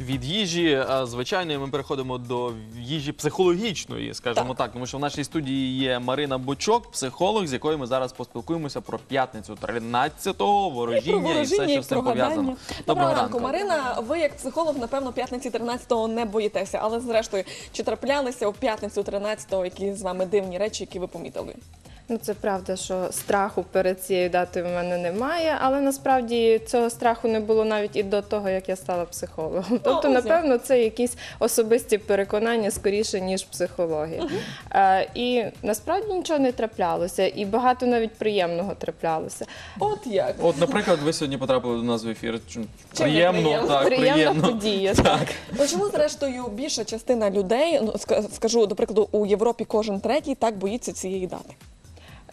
Від їжі е, звичайної ми переходимо до їжі психологічної, скажімо так. тому що в нашій студії є Марина Бочок, психолог, з якою ми зараз поспілкуємося про п'ятницю 13-го, ворожіння і, все, що з цим пов'язано. Доброго ранку, Марина. Ви як психолог, напевно, п'ятниці 13-го не боїтеся, але зрештою, чи траплялися у п'ятницю 13-го які з вами дивні речі, які ви помітили? Ну, це правда, що страху перед цією датою в мене немає, але насправді цього страху не було навіть і до того, як я стала психологом. Тобто, напевно, це якісь особисті переконання скоріше, ніж психологія. Е, і насправді нічого не траплялося, і багато навіть приємного траплялося. От як? От, наприклад, ви сьогодні потрапили до нас в ефір. Чу- Приємно, приємно? так, Приємна приємно. подія. Так. Ну, чому зрештою більша частина людей, ну ска- скажу, до прикладу, у Європі кожен третій так боїться цієї дати?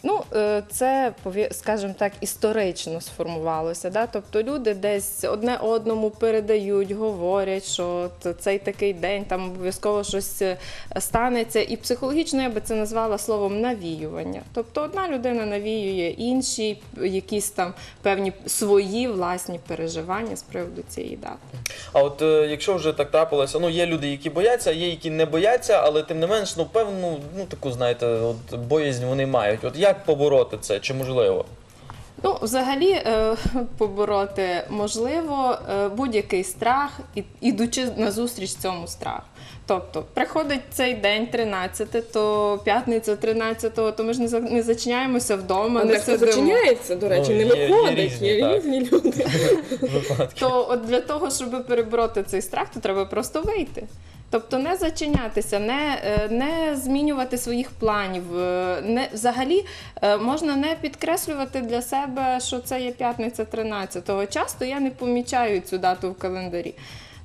Ну, е, це скажімо так, історично сформувалося. Да? Тобто люди десь одне одному передають, говорять, що цей такий день там обов'язково щось е, станеться. І психологічно я би це назвала словом навіювання. Тобто одна людина навіює інші, якісь там певні свої власні переживання з приводу цієї дати. А от е, якщо вже так трапилося, ну є люди, які бояться, є які не бояться, але тим не менш, ну певну, ну таку знаєте, от боязнь вони мають. От як побороти це? Чи можливо? Ну, взагалі, е, побороти можливо е, будь-який страх, ідучи назустріч цьому страху. Тобто, приходить цей день 13, то п'ятниця 13, то ми ж не не зачиняємося вдома, не сидимо. зачиняється, до речі, не Ну, є- є виходить, різні, є різні люди. То от для того, щоб перебороти цей страх, то треба просто вийти. Тобто не зачинятися, не, е, не змінювати своїх планів. е, Не, взагалі е, можна не підкреслювати для себе, що це є п'ятниця 13-го. Часто я не помічаю цю дату в календарі.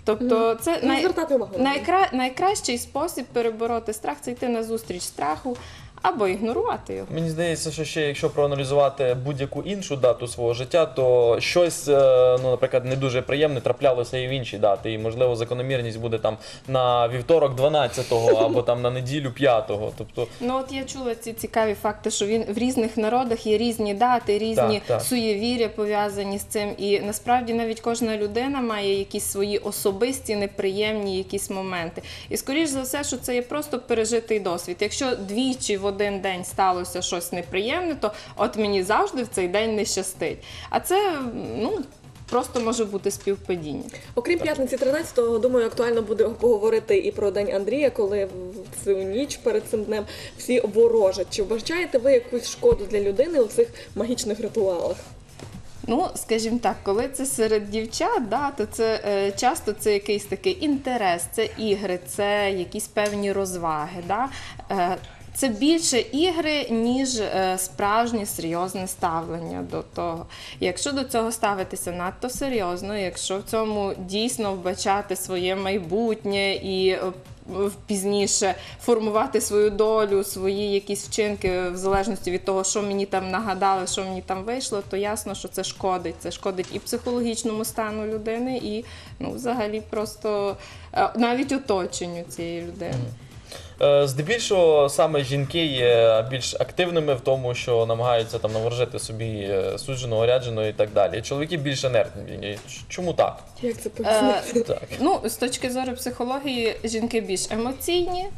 Тобто, це Не най, увагу. найкра, найкращий спосіб перебороти страх це йти на зустріч страху або ігнорувати його. Мені здається, що ще якщо проаналізувати будь-яку іншу дату свого життя, то щось, е, ну, наприклад, не дуже приємне траплялося і в інші дати. І можливо закономірність буде там на вівторок 12-го або там на неділю 5-го. Тобто Ну от я чула ці цікаві факти, що він в різних народах є різні дати, різні Так, так. суєвір'я пов'язані з цим. І насправді навіть кожна людина має якісь свої особисті неприємні якісь моменти. І скоріш за все, що це є просто пережитий досвід. Якщо двічі в один день сталося щось неприємне, то от мені завжди в цей день не щастить. А це ну просто може бути співпадіння. Окрім п'ятниці 13-го, думаю, актуально буде поговорити і про день Андрія, коли в цю ніч перед цим днем всі ворожать. Чи вбачаєте ви якусь шкоду для людини у цих магічних ритуалах? Ну, скажімо так, коли це серед дівчат, да, то це е, часто це якийсь такий інтерес, це ігри, це якісь певні розваги. Да? Е, це більше ігри, ніж е, справжнє серйозне ставлення до того. Якщо до цього ставитися надто серйозно, якщо в цьому дійсно вбачати своє майбутнє і е, пізніше формувати свою долю, свої якісь вчинки в залежності від того, що мені там нагадали, що мені там вийшло, то ясно, що це шкодить. Це шкодить і психологічному стану людини, і ну, взагалі просто е, навіть оточенню цієї людини. Е, Здебільшого саме жінки є більш активними в тому, що намагаються там наворожити собі суджено, судженого, рядженого і так далі. Чоловіки більш енергні. Чому так? Як це пояснити? Е, Так. Ну, з точки зору психології, жінки більш емоційні, е,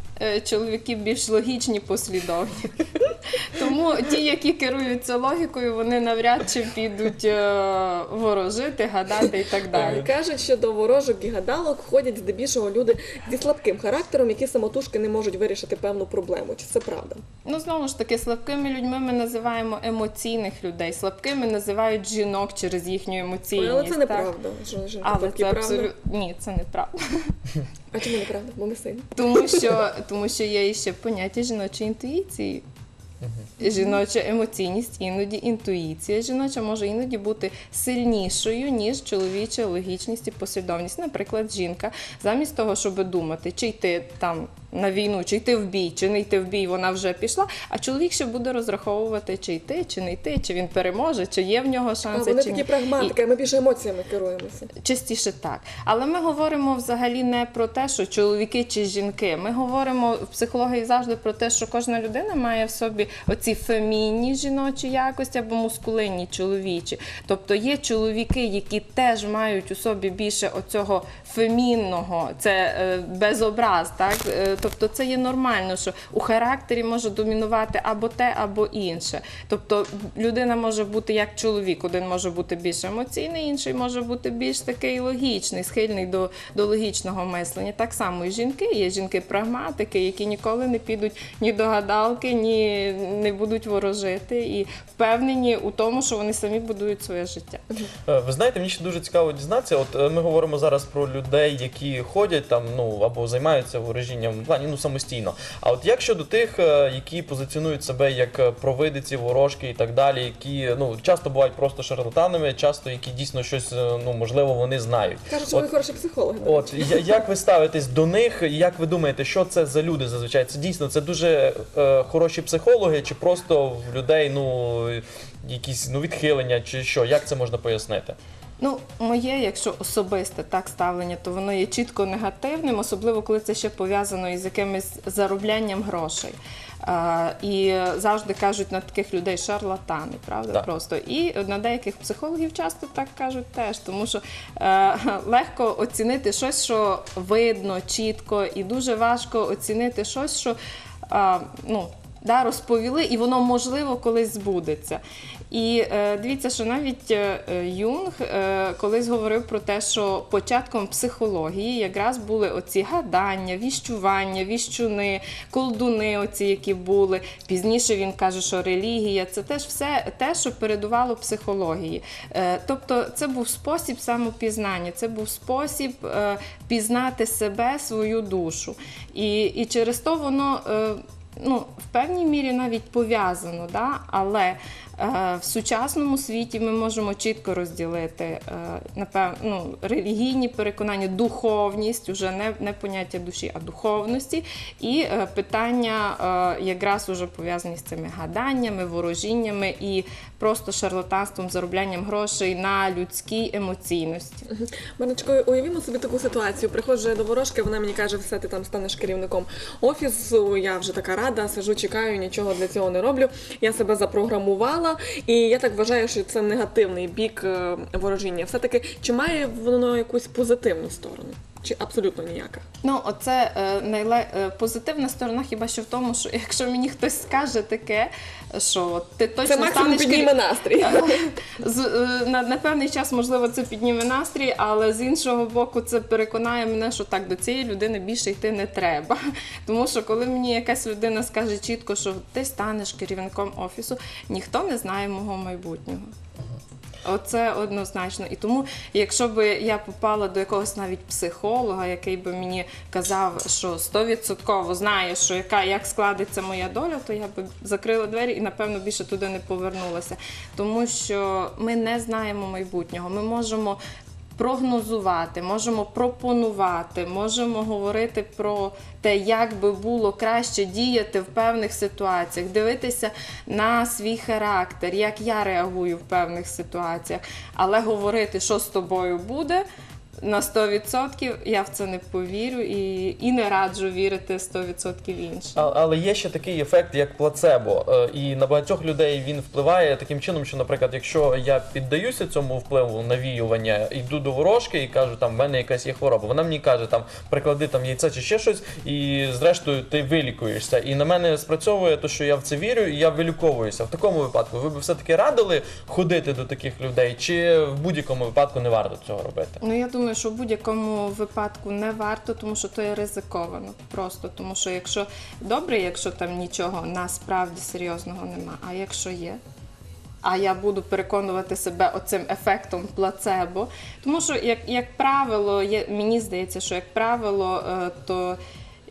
чоловіки більш логічні, послідовні. Тому ті, які керуються логікою, вони навряд чи підуть е, ворожити, гадати і так далі. Кажуть, що до ворожок і гадалок ходять здебільшого люди зі слабким характером, які самотужки не можуть вирішити певну проблему. Чи це правда? Ну, знову ж таки, слабкими людьми ми називаємо емоційних людей. Слабкими називають жінок через їхню емоційність. Але це неправда. Але це правда? абсолютно ні, це неправда. А чому неправда? Бо ми син. Тому що, тому що є ще поняття жіночої інтуїції. Жіноча емоційність, іноді інтуїція жіноча може іноді бути сильнішою, ніж чоловіча логічність і послідовність. Наприклад, жінка, замість того, щоб думати, чи йти там на війну, чи йти в бій, чи не йти в бій, вона вже пішла. А чоловік ще буде розраховувати, чи йти, чи не йти, чи він переможе, чи є в нього А шанси. вони чи такі ні. прагматики, а ми більше емоціями керуємося. Частіше так. Але ми говоримо взагалі не про те, що чоловіки чи жінки. Ми говоримо в психології завжди про те, що кожна людина має в собі оці фемінні жіночі якості або мускулинні чоловічі. Тобто є чоловіки, які теж мають у собі більше оцього фемінного, це е, без так? Тобто це є нормально, що у характері може домінувати або те, або інше. Тобто людина може бути як чоловік, один може бути більш емоційний, інший може бути більш такий логічний, схильний до, до логічного мислення. Так само і жінки. Є жінки-прагматики, які ніколи не підуть ні до гадалки, ні не будуть ворожити і впевнені у тому, що вони самі будують своє життя. Е, Ви знаєте, мені ще дуже цікаво дізнатися. От е, ми говоримо зараз про людей, які ходять там, ну або займаються ворожінням плані ну самостійно. А от як щодо тих, е, які позиціонують себе як е, провидиці, ворожки і так далі, які ну часто бувають просто шарлатанами, часто які дійсно щось е, ну можливо вони знають. Кажуть, що ви хороші психологи. От як ви ставитесь до них? Як ви думаєте, що це за люди зазвичай? Це дійсно це дуже е, хороші психологи, чи просто в людей ну якісь ну відхилення, чи що? Як це можна пояснити? Ну, моє, якщо особисте так ставлення, то воно є чітко негативним, особливо коли це ще пов'язано із якимось зароблянням грошей. А, і завжди кажуть на таких людей шарлатани, правда? Так. Просто і на деяких психологів часто так кажуть теж, тому що е, легко оцінити щось, що видно, чітко, і дуже важко оцінити щось, що а, ну, да, розповіли, і воно можливо колись збудеться. І е, дивіться, що навіть е, е, Юнг е, колись говорив про те, що початком психології якраз були оці гадання, віщування, віщуни, колдуни, оці, які були. Пізніше він каже, що релігія це теж все те, що передувало психології. Е, тобто, це був спосіб самопізнання, це був спосіб е, пізнати себе, свою душу. І, і через то воно. Е, ну, в певній мірі навіть пов'язано, да? але е, в сучасному світі ми можемо чітко розділити е, напев, ну, релігійні переконання, духовність, уже не, не поняття душі, а духовності, і е, питання е, якраз уже пов'язані з цими гаданнями, ворожіннями і просто шарлатанством, зароблянням грошей на людській емоційності. Мариночко, уявімо собі таку ситуацію. Приходжу я до ворожки, вона мені каже, все, ти там станеш керівником офісу. Я вже така рада, сижу, чекаю, нічого для цього не роблю. Я себе запрограмувала, і я так вважаю, що це негативний бік е, ворожіння. Все-таки чи має воно якусь позитивну сторону? Чи абсолютно ніяка? Ну, оце е, найле... е, позитивна сторона хіба що в тому, що якщо мені хтось скаже таке, що ти точно Це максимум станеш підніме настрій. з, е, на, на певний час, можливо, це підніме настрій, але з іншого боку, це переконає мене, що так до цієї людини більше йти не треба. Тому що коли мені якась людина скаже чітко, що ти станеш керівником офісу, ніхто не знає мого майбутнього. Оце однозначно. І тому, якщо би я попала до якогось навіть психолога, який би мені казав, що стовідсотково знає, що яка як складеться моя доля, то я би закрила двері і напевно більше туди не повернулася. Тому що ми не знаємо майбутнього. Ми можемо. Прогнозувати, можемо пропонувати, можемо говорити про те, як би було краще діяти в певних ситуаціях, дивитися на свій характер, як я реагую в певних ситуаціях. Але говорити, що з тобою буде. На 100% я в це не повірю і, і не раджу вірити 100% іншим. А, але є ще такий ефект, як плацебо. Е, І на багатьох людей він впливає таким чином, що, наприклад, якщо я піддаюся цьому впливу навіювання, йду до ворожки і кажу, там в мене якась є хвороба. Вона мені каже, там приклади там яйце чи ще щось, і зрештою ти вилікуєшся. І на мене спрацьовує те, що я в це вірю, і я виліковуюся. В такому випадку ви б все-таки радили ходити до таких людей, чи в будь-якому випадку не варто цього робити? Ну я думаю, що в будь-якому випадку не варто, тому що то є ризиковано. Просто тому, що якщо добре, якщо там нічого насправді серйозного нема, а якщо є. А я буду переконувати себе оцим ефектом плацебо. Тому що, як, як правило, є, мені здається, що як правило, е, то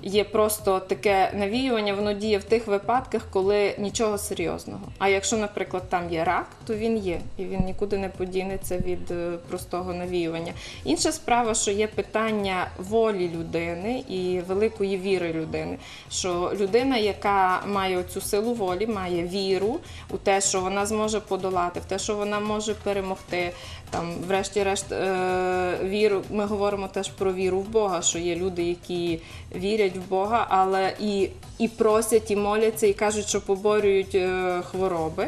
є просто таке навіювання, воно діє в тих випадках, коли нічого серйозного. А якщо, наприклад, там є рак, то він є, і він нікуди не подінеться від е, простого навіювання. Інша справа, що є питання волі людини і великої віри людини. Що людина, яка має цю силу волі, має віру у те, що вона зможе подолати, в те, що вона може перемогти. Там, врешті-решт, е, віру. Ми говоримо теж про віру в Бога, що є люди, які вірять в Бога, але і, і просять, і моляться, і кажуть, що поборюють е, хвороби.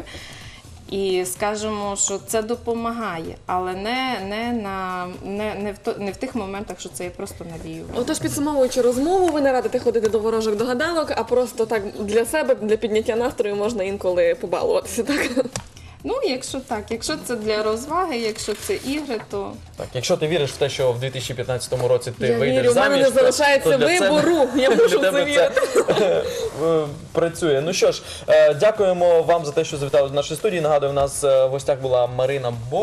І скажемо, що це допомагає, але не, не, на, не, не, в, то- не в тих моментах, що це є просто навіювання. Отож, підсумовуючи розмову, ви не радите ходити до ворожок до гадалок, а просто так для себе, для підняття настрою можна інколи побалуватися. Так Ну, якщо так, якщо це для розваги, якщо це ігри, то Так, якщо ти віриш в те, що в 2015 році ти я вийдеш вірю, в мене не то- залишається то для себе- вибору. Я можу в це тебе вірити. е, працює. Ну що ж, е, дякуємо вам за те, що завітали до нашої студії. Нагадую, у нас е, в гостях була Марина Бок.